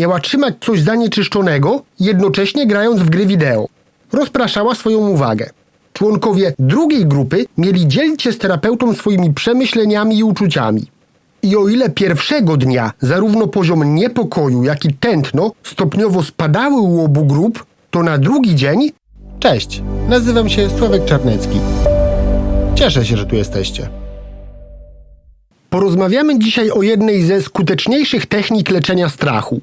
miała trzymać coś zanieczyszczonego, jednocześnie grając w gry wideo. Rozpraszała swoją uwagę. Członkowie drugiej grupy mieli dzielić się z terapeutą swoimi przemyśleniami i uczuciami. I o ile pierwszego dnia zarówno poziom niepokoju, jak i tętno stopniowo spadały u obu grup, to na drugi dzień. Cześć, nazywam się Sławek Czarnecki. Cieszę się, że tu jesteście. Porozmawiamy dzisiaj o jednej ze skuteczniejszych technik leczenia strachu.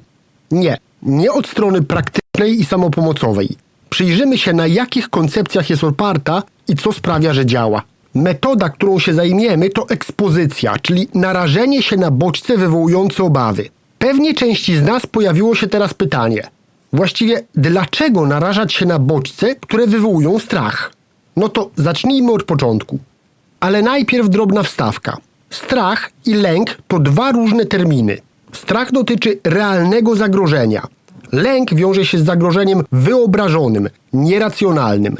Nie, nie od strony praktycznej i samopomocowej. Przyjrzymy się, na jakich koncepcjach jest oparta i co sprawia, że działa. Metoda, którą się zajmiemy, to ekspozycja, czyli narażenie się na bodźce wywołujące obawy. Pewnie części z nas pojawiło się teraz pytanie: właściwie dlaczego narażać się na bodźce, które wywołują strach? No to zacznijmy od początku. Ale najpierw drobna wstawka. Strach i lęk to dwa różne terminy. Strach dotyczy realnego zagrożenia. Lęk wiąże się z zagrożeniem wyobrażonym, nieracjonalnym.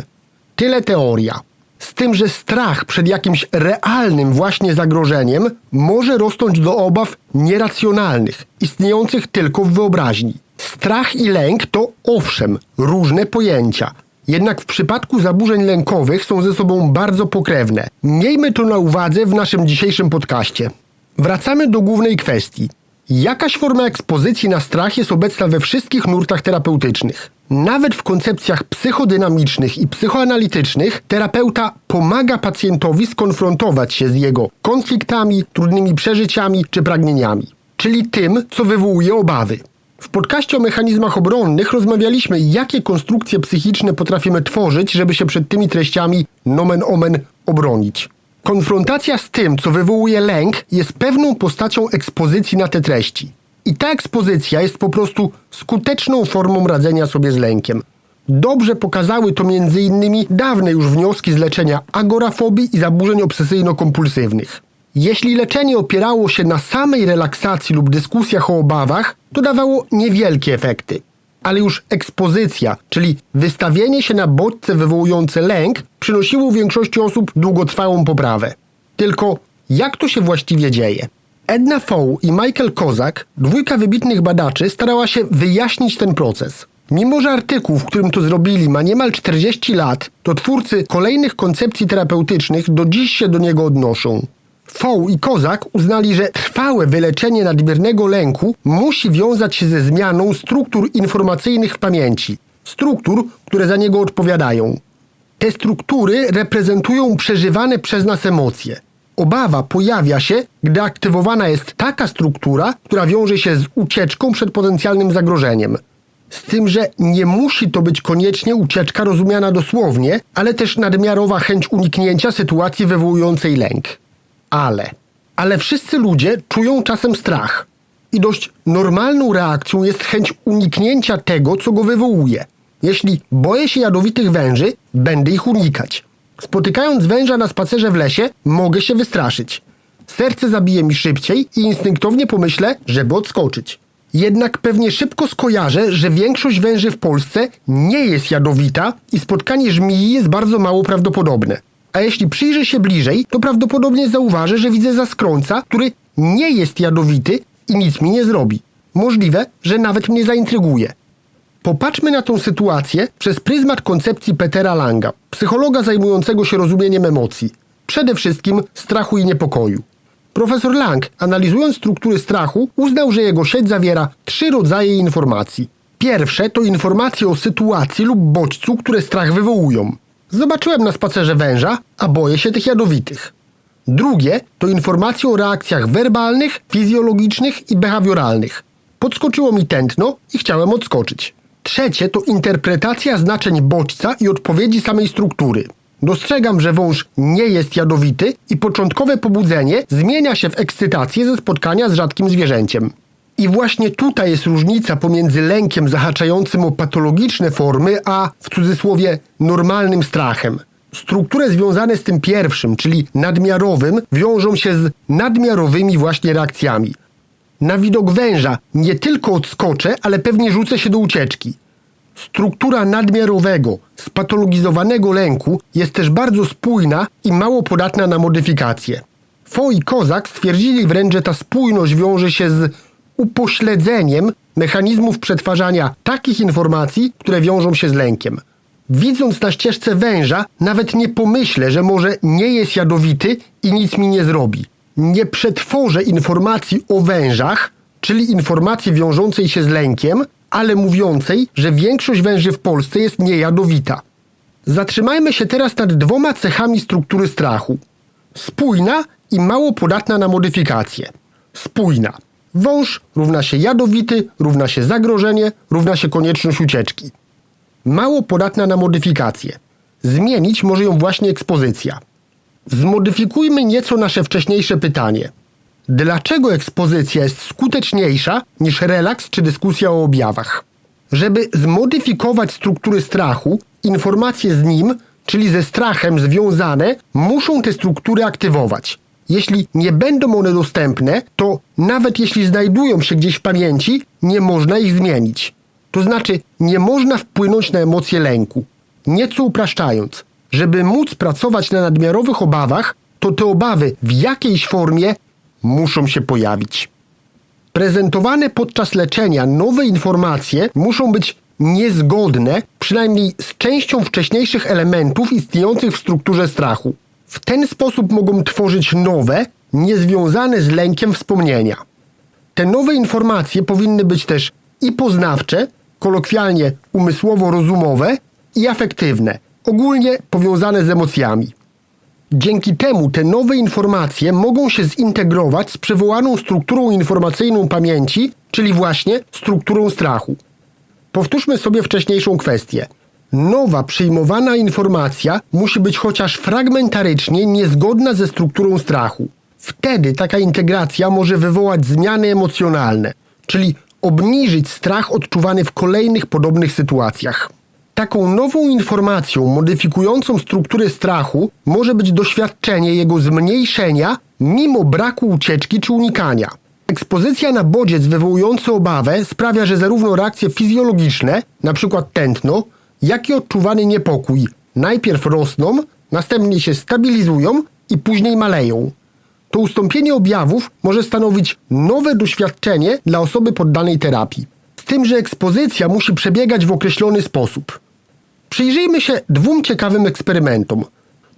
Tyle teoria. Z tym, że strach przed jakimś realnym właśnie zagrożeniem może rosnąć do obaw nieracjonalnych, istniejących tylko w wyobraźni. Strach i lęk to owszem różne pojęcia, jednak w przypadku zaburzeń lękowych są ze sobą bardzo pokrewne. Miejmy to na uwadze w naszym dzisiejszym podcaście. Wracamy do głównej kwestii. Jakaś forma ekspozycji na strach jest obecna we wszystkich nurtach terapeutycznych. Nawet w koncepcjach psychodynamicznych i psychoanalitycznych terapeuta pomaga pacjentowi skonfrontować się z jego konfliktami, trudnymi przeżyciami czy pragnieniami, czyli tym, co wywołuje obawy. W podcaście o mechanizmach obronnych rozmawialiśmy, jakie konstrukcje psychiczne potrafimy tworzyć, żeby się przed tymi treściami nomen omen obronić. Konfrontacja z tym, co wywołuje lęk, jest pewną postacią ekspozycji na te treści. I ta ekspozycja jest po prostu skuteczną formą radzenia sobie z lękiem. Dobrze pokazały to m.in. dawne już wnioski z leczenia agorafobii i zaburzeń obsesyjno-kompulsywnych. Jeśli leczenie opierało się na samej relaksacji lub dyskusjach o obawach, to dawało niewielkie efekty. Ale już ekspozycja, czyli wystawienie się na bodźce wywołujące lęk, przynosiło u większości osób długotrwałą poprawę. Tylko jak to się właściwie dzieje? Edna Fow i Michael Kozak, dwójka wybitnych badaczy, starała się wyjaśnić ten proces. Mimo, że artykuł, w którym to zrobili, ma niemal 40 lat, to twórcy kolejnych koncepcji terapeutycznych do dziś się do niego odnoszą. Foł i Kozak uznali, że trwałe wyleczenie nadmiernego lęku musi wiązać się ze zmianą struktur informacyjnych w pamięci, struktur, które za niego odpowiadają. Te struktury reprezentują przeżywane przez nas emocje. Obawa pojawia się, gdy aktywowana jest taka struktura, która wiąże się z ucieczką przed potencjalnym zagrożeniem. Z tym, że nie musi to być koniecznie ucieczka rozumiana dosłownie, ale też nadmiarowa chęć uniknięcia sytuacji wywołującej lęk. Ale, ale wszyscy ludzie czują czasem strach. I dość normalną reakcją jest chęć uniknięcia tego, co go wywołuje. Jeśli boję się jadowitych węży, będę ich unikać. Spotykając węża na spacerze w lesie, mogę się wystraszyć. Serce zabije mi szybciej i instynktownie pomyślę, żeby odskoczyć. Jednak pewnie szybko skojarzę, że większość węży w Polsce nie jest jadowita i spotkanie żmii jest bardzo mało prawdopodobne. A jeśli przyjrzę się bliżej, to prawdopodobnie zauważę, że widzę zaskrońca, który nie jest jadowity i nic mi nie zrobi. Możliwe, że nawet mnie zaintryguje. Popatrzmy na tą sytuację przez pryzmat koncepcji Petera Langa, psychologa zajmującego się rozumieniem emocji, przede wszystkim strachu i niepokoju. Profesor Lang, analizując struktury strachu, uznał, że jego sieć zawiera trzy rodzaje informacji. Pierwsze to informacje o sytuacji lub bodźcu, które strach wywołują. Zobaczyłem na spacerze węża, a boję się tych jadowitych. Drugie to informacje o reakcjach werbalnych, fizjologicznych i behawioralnych. Podskoczyło mi tętno i chciałem odskoczyć. Trzecie to interpretacja znaczeń bodźca i odpowiedzi samej struktury. Dostrzegam, że wąż nie jest jadowity i początkowe pobudzenie zmienia się w ekscytację ze spotkania z rzadkim zwierzęciem. I właśnie tutaj jest różnica pomiędzy lękiem zahaczającym o patologiczne formy, a w cudzysłowie normalnym strachem. Struktury związane z tym pierwszym, czyli nadmiarowym, wiążą się z nadmiarowymi właśnie reakcjami. Na widok węża nie tylko odskoczę, ale pewnie rzucę się do ucieczki. Struktura nadmiarowego, spatologizowanego lęku jest też bardzo spójna i mało podatna na modyfikacje. Fo i Kozak stwierdzili wręcz, że ta spójność wiąże się z upośledzeniem mechanizmów przetwarzania takich informacji, które wiążą się z lękiem. Widząc na ścieżce węża, nawet nie pomyślę, że może nie jest jadowity i nic mi nie zrobi. Nie przetworzę informacji o wężach, czyli informacji wiążącej się z lękiem, ale mówiącej, że większość węży w Polsce jest niejadowita. Zatrzymajmy się teraz nad dwoma cechami struktury strachu. Spójna i mało podatna na modyfikacje. Spójna. Wąż równa się jadowity, równa się zagrożenie, równa się konieczność ucieczki. Mało podatna na modyfikacje. Zmienić może ją właśnie ekspozycja. Zmodyfikujmy nieco nasze wcześniejsze pytanie. Dlaczego ekspozycja jest skuteczniejsza niż relaks czy dyskusja o objawach? Żeby zmodyfikować struktury strachu, informacje z nim, czyli ze strachem związane, muszą te struktury aktywować. Jeśli nie będą one dostępne, to nawet jeśli znajdują się gdzieś w pamięci, nie można ich zmienić. To znaczy, nie można wpłynąć na emocje lęku. Nieco upraszczając, żeby móc pracować na nadmiarowych obawach, to te obawy w jakiejś formie muszą się pojawić. Prezentowane podczas leczenia nowe informacje muszą być niezgodne przynajmniej z częścią wcześniejszych elementów istniejących w strukturze strachu. W ten sposób mogą tworzyć nowe, niezwiązane z lękiem wspomnienia. Te nowe informacje powinny być też i poznawcze, kolokwialnie umysłowo-rozumowe, i afektywne, ogólnie powiązane z emocjami. Dzięki temu te nowe informacje mogą się zintegrować z przywołaną strukturą informacyjną pamięci, czyli właśnie strukturą strachu. Powtórzmy sobie wcześniejszą kwestię. Nowa przyjmowana informacja musi być chociaż fragmentarycznie niezgodna ze strukturą strachu. Wtedy taka integracja może wywołać zmiany emocjonalne, czyli obniżyć strach odczuwany w kolejnych podobnych sytuacjach. Taką nową informacją modyfikującą strukturę strachu może być doświadczenie jego zmniejszenia mimo braku ucieczki czy unikania. Ekspozycja na bodziec wywołujący obawę sprawia, że zarówno reakcje fizjologiczne, np. tętno, jak i odczuwany niepokój najpierw rosną, następnie się stabilizują i później maleją. To ustąpienie objawów może stanowić nowe doświadczenie dla osoby poddanej terapii. Z tym, że ekspozycja musi przebiegać w określony sposób. Przyjrzyjmy się dwóm ciekawym eksperymentom.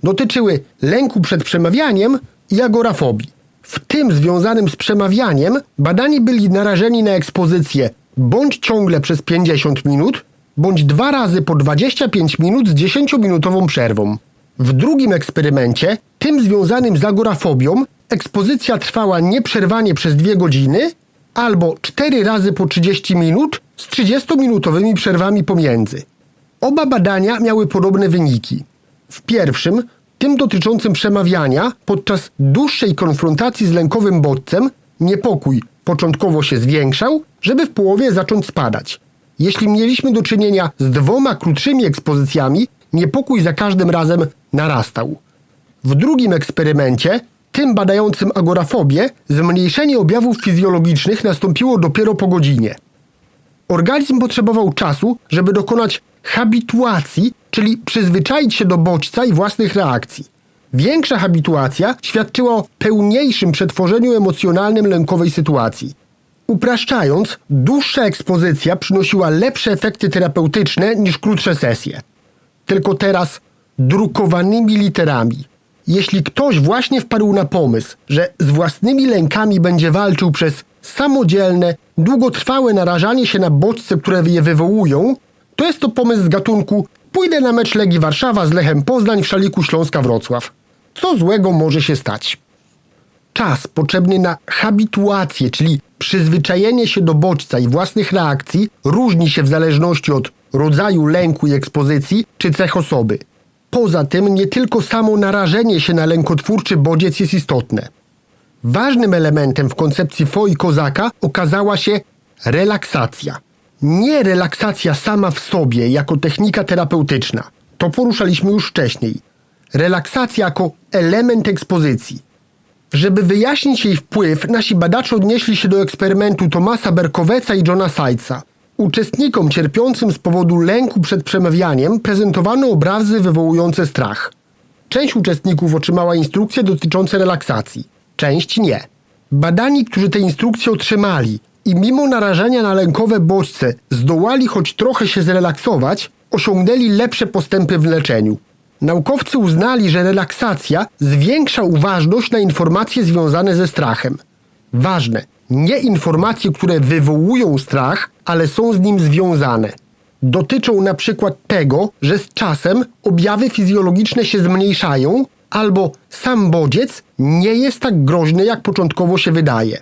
Dotyczyły lęku przed przemawianiem i agorafobii. W tym związanym z przemawianiem badani byli narażeni na ekspozycję bądź ciągle przez 50 minut, bądź dwa razy po 25 minut z 10-minutową przerwą. W drugim eksperymencie, tym związanym z agorafobią, ekspozycja trwała nieprzerwanie przez 2 godziny albo 4 razy po 30 minut z 30-minutowymi przerwami pomiędzy. Oba badania miały podobne wyniki. W pierwszym, tym dotyczącym przemawiania, podczas dłuższej konfrontacji z lękowym bodźcem, niepokój początkowo się zwiększał, żeby w połowie zacząć spadać. Jeśli mieliśmy do czynienia z dwoma krótszymi ekspozycjami, niepokój za każdym razem narastał. W drugim eksperymencie, tym badającym agorafobię, zmniejszenie objawów fizjologicznych nastąpiło dopiero po godzinie. Organizm potrzebował czasu, żeby dokonać habituacji, czyli przyzwyczaić się do bodźca i własnych reakcji. Większa habituacja świadczyła o pełniejszym przetworzeniu emocjonalnym lękowej sytuacji. Upraszczając, dłuższa ekspozycja przynosiła lepsze efekty terapeutyczne niż krótsze sesje. Tylko teraz drukowanymi literami. Jeśli ktoś właśnie wpadł na pomysł, że z własnymi lękami będzie walczył przez samodzielne, długotrwałe narażanie się na bodźce, które je wywołują, to jest to pomysł z gatunku pójdę na mecz Legii Warszawa z Lechem Poznań w szaliku Śląska Wrocław. Co złego może się stać? Czas potrzebny na habituację, czyli przyzwyczajenie się do bodźca i własnych reakcji różni się w zależności od rodzaju lęku i ekspozycji czy cech osoby. Poza tym nie tylko samo narażenie się na lękotwórczy bodziec jest istotne. Ważnym elementem w koncepcji Foi Kozaka okazała się relaksacja. Nie relaksacja sama w sobie jako technika terapeutyczna. To poruszaliśmy już wcześniej. Relaksacja jako element ekspozycji. Żeby wyjaśnić jej wpływ, nasi badacze odnieśli się do eksperymentu Tomasa Berkoweca i Johna Seitza. Uczestnikom cierpiącym z powodu lęku przed przemawianiem prezentowano obrazy wywołujące strach. Część uczestników otrzymała instrukcje dotyczące relaksacji, część nie. Badani, którzy te instrukcje otrzymali i mimo narażenia na lękowe bodźce zdołali choć trochę się zrelaksować, osiągnęli lepsze postępy w leczeniu. Naukowcy uznali, że relaksacja zwiększa uważność na informacje związane ze strachem. Ważne, nie informacje, które wywołują strach, ale są z nim związane. Dotyczą na przykład tego, że z czasem objawy fizjologiczne się zmniejszają, albo sam bodziec nie jest tak groźny, jak początkowo się wydaje.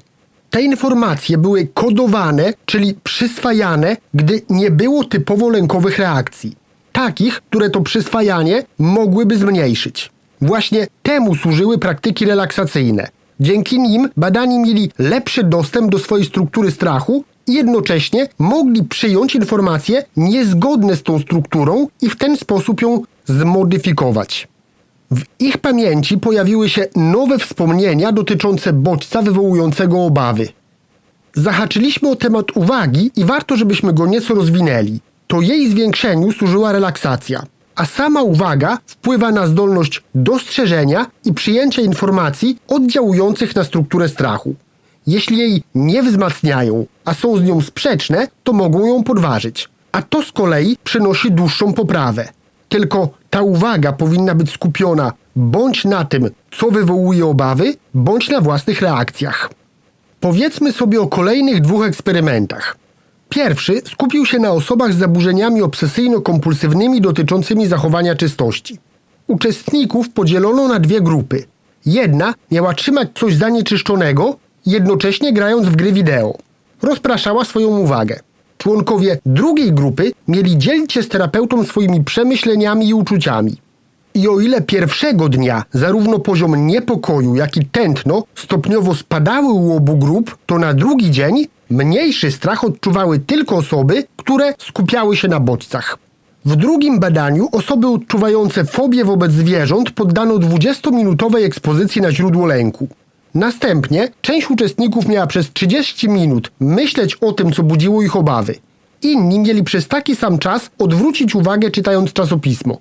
Te informacje były kodowane, czyli przyswajane, gdy nie było typowo lękowych reakcji. Takich, które to przyswajanie mogłyby zmniejszyć. Właśnie temu służyły praktyki relaksacyjne. Dzięki nim badani mieli lepszy dostęp do swojej struktury strachu i jednocześnie mogli przyjąć informacje niezgodne z tą strukturą i w ten sposób ją zmodyfikować. W ich pamięci pojawiły się nowe wspomnienia dotyczące bodźca wywołującego obawy. Zahaczyliśmy o temat uwagi i warto, żebyśmy go nieco rozwinęli. To jej zwiększeniu służyła relaksacja, a sama uwaga wpływa na zdolność dostrzeżenia i przyjęcia informacji oddziałujących na strukturę strachu. Jeśli jej nie wzmacniają, a są z nią sprzeczne, to mogą ją podważyć, a to z kolei przynosi dłuższą poprawę. Tylko ta uwaga powinna być skupiona bądź na tym, co wywołuje obawy, bądź na własnych reakcjach. Powiedzmy sobie o kolejnych dwóch eksperymentach. Pierwszy skupił się na osobach z zaburzeniami obsesyjno-kompulsywnymi dotyczącymi zachowania czystości. Uczestników podzielono na dwie grupy. Jedna miała trzymać coś zanieczyszczonego, jednocześnie grając w gry wideo. Rozpraszała swoją uwagę. Członkowie drugiej grupy mieli dzielić się z terapeutą swoimi przemyśleniami i uczuciami. I o ile pierwszego dnia zarówno poziom niepokoju, jak i tętno stopniowo spadały u obu grup, to na drugi dzień mniejszy strach odczuwały tylko osoby, które skupiały się na bodźcach. W drugim badaniu osoby odczuwające fobię wobec zwierząt poddano 20-minutowej ekspozycji na źródło lęku. Następnie część uczestników miała przez 30 minut myśleć o tym, co budziło ich obawy. Inni mieli przez taki sam czas odwrócić uwagę czytając czasopismo.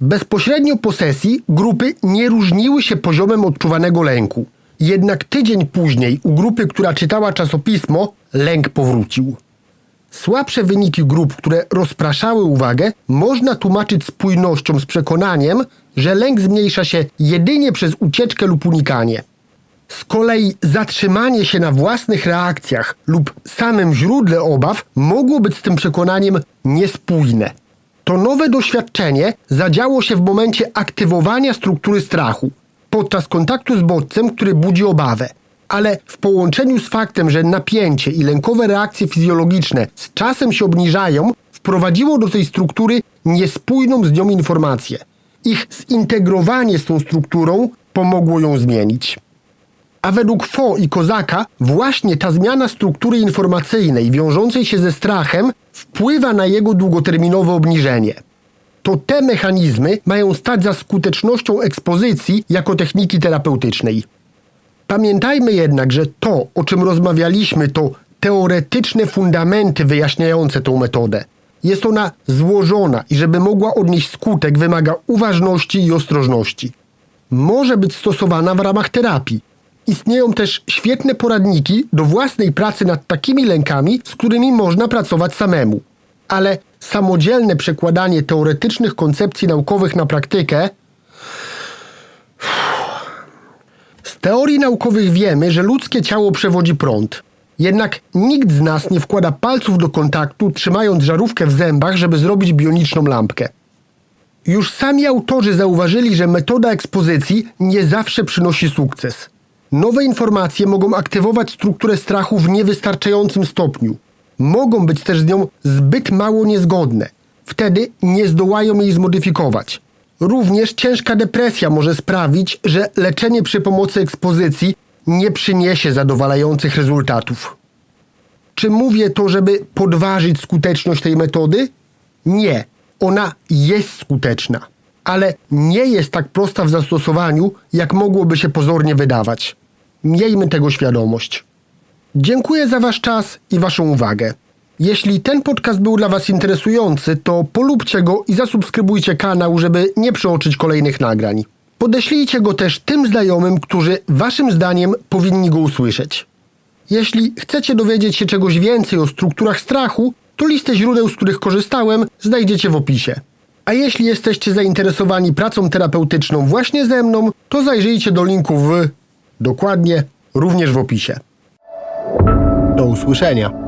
Bezpośrednio po sesji grupy nie różniły się poziomem odczuwanego lęku. Jednak tydzień później u grupy, która czytała czasopismo, lęk powrócił. Słabsze wyniki grup, które rozpraszały uwagę, można tłumaczyć spójnością z przekonaniem, że lęk zmniejsza się jedynie przez ucieczkę lub unikanie. Z kolei zatrzymanie się na własnych reakcjach lub samym źródle obaw mogło być z tym przekonaniem niespójne. To nowe doświadczenie zadziało się w momencie aktywowania struktury strachu, podczas kontaktu z bodźcem, który budzi obawę. Ale w połączeniu z faktem, że napięcie i lękowe reakcje fizjologiczne z czasem się obniżają, wprowadziło do tej struktury niespójną z nią informację. Ich zintegrowanie z tą strukturą pomogło ją zmienić. A według Fo i Kozaka właśnie ta zmiana struktury informacyjnej wiążącej się ze strachem wpływa na jego długoterminowe obniżenie. To te mechanizmy mają stać za skutecznością ekspozycji jako techniki terapeutycznej. Pamiętajmy jednak, że to, o czym rozmawialiśmy, to teoretyczne fundamenty wyjaśniające tą metodę. Jest ona złożona i żeby mogła odnieść skutek, wymaga uważności i ostrożności. Może być stosowana w ramach terapii, Istnieją też świetne poradniki do własnej pracy nad takimi lękami, z którymi można pracować samemu. Ale samodzielne przekładanie teoretycznych koncepcji naukowych na praktykę. Z teorii naukowych wiemy, że ludzkie ciało przewodzi prąd. Jednak nikt z nas nie wkłada palców do kontaktu, trzymając żarówkę w zębach, żeby zrobić bioniczną lampkę. Już sami autorzy zauważyli, że metoda ekspozycji nie zawsze przynosi sukces. Nowe informacje mogą aktywować strukturę strachu w niewystarczającym stopniu. Mogą być też z nią zbyt mało niezgodne. Wtedy nie zdołają jej zmodyfikować. Również ciężka depresja może sprawić, że leczenie przy pomocy ekspozycji nie przyniesie zadowalających rezultatów. Czy mówię to, żeby podważyć skuteczność tej metody? Nie, ona jest skuteczna, ale nie jest tak prosta w zastosowaniu, jak mogłoby się pozornie wydawać. Miejmy tego świadomość. Dziękuję za Wasz czas i Waszą uwagę. Jeśli ten podcast był dla Was interesujący, to polubcie go i zasubskrybujcie kanał, żeby nie przeoczyć kolejnych nagrań. Podeślijcie go też tym znajomym, którzy Waszym zdaniem powinni go usłyszeć. Jeśli chcecie dowiedzieć się czegoś więcej o strukturach strachu, to listę źródeł, z których korzystałem, znajdziecie w opisie. A jeśli jesteście zainteresowani pracą terapeutyczną właśnie ze mną, to zajrzyjcie do linku w... dokładnie, również w opisie. Do usłyszenia.